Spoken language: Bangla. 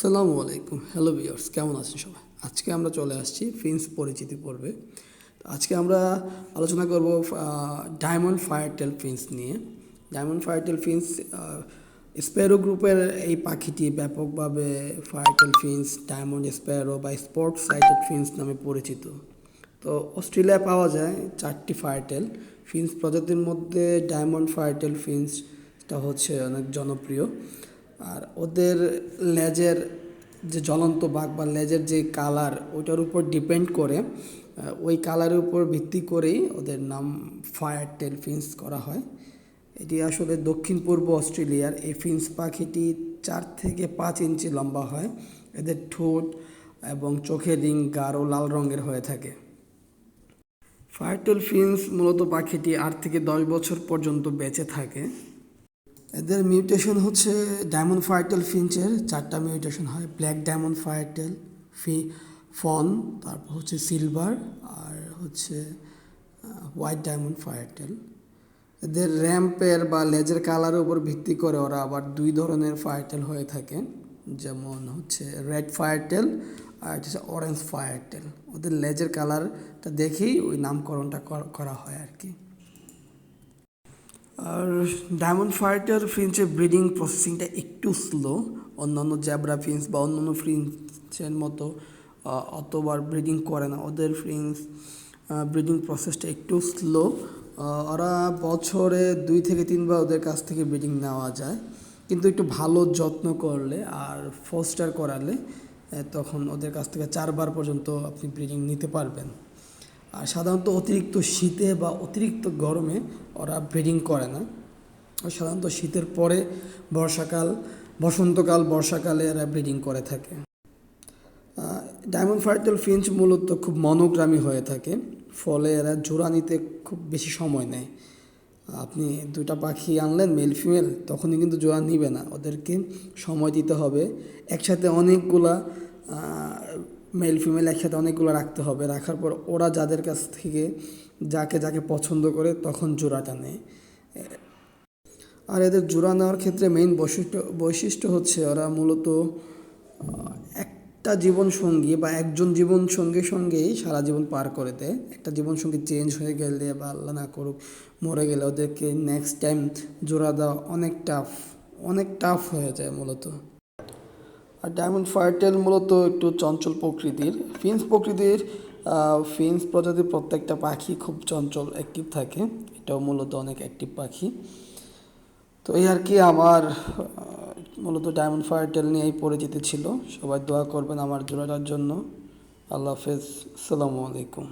আসসালামু আলাইকুম। হ্যালো ভিউয়ার্স কেমন আছেন সবাই? আজকে আমরা চলে আসছি ফিন্স পরিচিতি পর্বে। আজকে আমরা আলোচনা করব ডায়মন্ড ফায়ারটেল ফিন্স নিয়ে। ডায়মন্ড ফায়ারটেল ফিন্স স্প্যারো গ্রুপের এই পাখিটি ব্যাপকভাবে ফায়ারটেল ফিন্স ডায়মন্ড স্প্যারো বা স্পট সাইটেড ফিন্স নামে পরিচিত। তো অস্ট্রেলিয়ায় পাওয়া যায় চারটি ফায়ারটেল ফিন্স প্রজাতির মধ্যে ডায়মন্ড ফায়ারটেল ফিন্সটা হচ্ছে অনেক জনপ্রিয়। আর ওদের লেজের যে জ্বলন্ত বাঘ বা লেজের যে কালার ওইটার উপর ডিপেন্ড করে ওই কালারের উপর ভিত্তি করেই ওদের নাম ফায়ার টেল ফিন্স করা হয়। এটি আসলে দক্ষিণ পূর্ব অস্ট্রেলিয়ার এই ফিন্স পাখিটি চার থেকে পাঁচ ইঞ্চি লম্বা হয়। এদের ঠোঁট এবং চোখের রিং গাঢ় লাল রঙের হয়ে থাকে। ফায়ারটেল ফিন্স মূলত পাখিটি আট থেকে দশ বছর পর্যন্ত বেঁচে থাকে। এদের মিউটেশন হচ্ছে ডায়মন্ড ফায়ারটেল ফিঞ্চের চারটা মিউটেশন হয় ব্ল্যাক ডায়মন্ড ফায়ারটেল ফি ফন তারপর হচ্ছে সিলভার আর হচ্ছে হোয়াইট ডায়মন্ড ফায়ারটেল এদের র্যাম্পের বা লেজের কালারের উপর ভিত্তি করে ওরা আবার দুই ধরনের ফায়ারটেল হয়ে থাকে, যেমন হচ্ছে রেড ফায়ারটেল আর হচ্ছে অরেঞ্জ ফায়ারটেল ওদের লেজের কালারটা দেখেই ওই নামকরণটা করা হয় আর কি। আর ডায়মন্ড ফাইটার ফিন্সের ব্রিডিং প্রসেসিংটা একটু স্লো অন্যান্য জ্যাবরা ফিন্স বা অন্যান্য ফিন্সের মতো অতবার ব্রিডিং করে না, ওদের ফিন্স ব্রিডিং প্রসেসটা একটু স্লো ওরা বছরে দুই থেকে তিনবার ওদের কাছ থেকে ব্রিডিং নেওয়া যায়, কিন্তু একটু ভালো যত্ন করলে আর ফোস্টার করালে তখন ওদের কাছ থেকে চারবার পর্যন্ত আপনি ব্রিডিং নিতে পারবেন। আর সাধারণত অতিরিক্ত শীতে বা অতিরিক্ত গরমে ওরা ব্রিডিং করে না। সাধারণত শীতের পরে বর্ষাকাল, বসন্তকাল, বর্ষাকালে এরা ব্রিডিং করে থাকে। ডায়মন্ড ফার্টেল ফিঞ্চ মূলত খুব মনোগ্রামী হয়ে থাকে, ফলে এরা জোড়া নিতে খুব বেশি সময় নেয়। আপনি দুটা পাখি আনলেন মেল ফিমেল তখনই কিন্তু জোড়া নিবে না। ওদেরকে সময় দিতে হবে। একসাথে অনেকগুলা মেল ফিমেল একসাথে অনেকগুলো রাখতে হবে। রাখার পর ওরা যাদের কাছ থেকে যাকে যাকে পছন্দ করে তখন জোড়াটা নেয়। আর এদের জোড়া নেওয়ার ক্ষেত্রে মেইন বৈশিষ্ট্য বৈশিষ্ট্য হচ্ছে ওরা মূলত একটা জীবন সঙ্গী বা একজন জীবন সঙ্গী সঙ্গেই সারা জীবন পার করে দেয়। একটা জীবন সঙ্গী চেঞ্জ হয়ে গেলে বা আল্লাহ না করুক, মরে গেলে ওদেরকে নেক্সট টাইম জোড়া দেওয়া অনেক টাফ অনেক টাফ হয়ে যায় মূলত। আর ডায়মন্ড ফায়ারটেল মূলত একটু চঞ্চল প্রকৃতির। ফিন্স প্রকৃতির ফিন্স প্রজাতির প্রত্যেকটা পাখি খুব চঞ্চল অ্যাক্টিভ থাকে। এটাও মূলত অনেক অ্যাক্টিভ পাখি। তো এই আর কি আমার মূলত ডায়মন্ড ফায়ারটেল নিয়েই পরিচিতি ছিল। সবাই দোয়া করবেন আমার জোড়াটার জন্য। আল্লাহ হাফেজ। আসসালামু আলাইকুম।